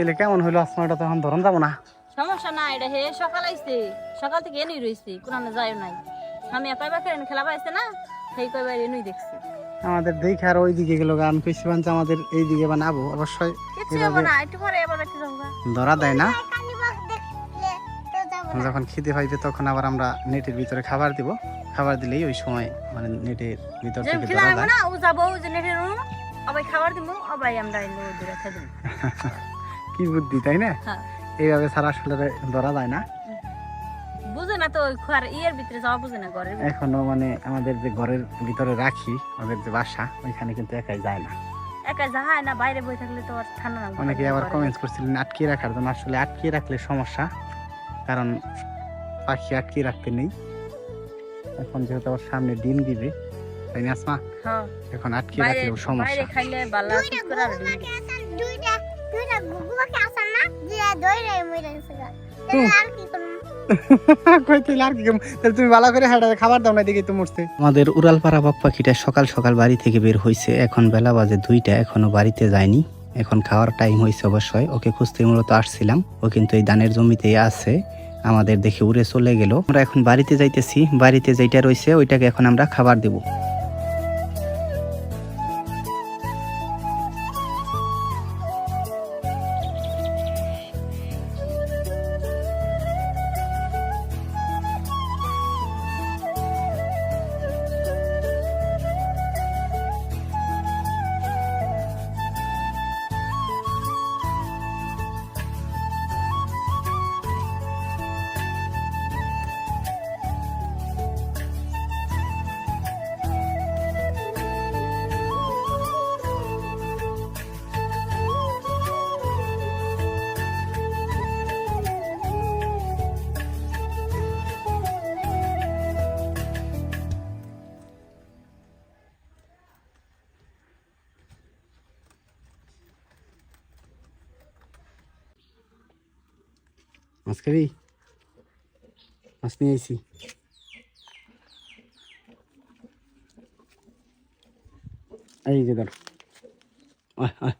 তাহলে কেমন হইল? আসমাটা তখন ধরন যাব না। সমস্যা নাই এটা হে সকাল আইছে। সকাল থেকে এনেই রইছে কোরআনে যায় নাই। আমি কয়বার করে খেলা পাইছে না? সেই কয়বার এনেই দেখছি। আমাদের দেখে আর ওই দিকে গেল গান কইছি বাঞ্চ আমাদের এই দিকে বানাবো অবশ্যই কিছু হবে না একটু পরে এবার একটু যাব ধরা দেয় না। যখন খিদে পাইবে তখন আবার আমরা নেটের ভিতরে খাবার দিব। খাবার দিলেই ওই সময় মানে নেটের ভিতর থেকে ধরা যায়। না ও যাব ও যে নেটে রুম আবার খাবার দিব আবার আমরা এনে কি বুদ্ধি তাই না? হ্যাঁ। এইভাবে সারা আসলে ধরা যায় না। বুঝে না তো ওই খোয়ার ইয়ের ভিতরে যাওয়া বুঝে না ঘরের এখনও মানে আমাদের যে ঘরের ভিতরে রাখি ওদের যে বাসা ওইখানে কিন্তু একাই যায় না। একা যায় না বাইরে বই থাকলে তো আর ঠান্ডা না। অনেকে আবার কমেন্টস করছিলেন আটকে রাখার জন্য। আসলে আটকে রাখলে সমস্যা কারণ পাখি আটকে রাখতে নেই। এখন যেহেতু আবার সামনে ডিম দিবে তাই না আসমা? হ্যাঁ। এখন আটকে বাইরে সমস্যা। খাইলে বালা করে আর ডিম দিবে। দুইটা দুইটা গুগু পাখি আসার না দিয়া দইরে মইরা গেছে আর কি করব? কই তুই আর কি করব? তাহলে তুমি ভালো করে হাঁটা খাবার দাও না দেখি তো মরছে আমাদের উড়ালপাড়া বক পাখিটা সকাল সকাল বাড়ি থেকে বের হয়েছে এখন বেলা বাজে দুইটা এখনও বাড়িতে যায়নি। এখন খাওয়ার টাইম হয়েছে অবশ্যই। ওকে খুঁজতে মূলত আসছিলাম। ও কিন্তু এই ধানের জমিতেই আছে। আমাদের দেখে উড়ে চলে গেল। আমরা এখন বাড়িতে যাইতেছি। বাড়িতে যেটা রয়েছে ওইটাকে এখন আমরা খাবার দেব। মাছ খাবি মাছ নিয়ে আইছি এই যে ধর আয়, আয়।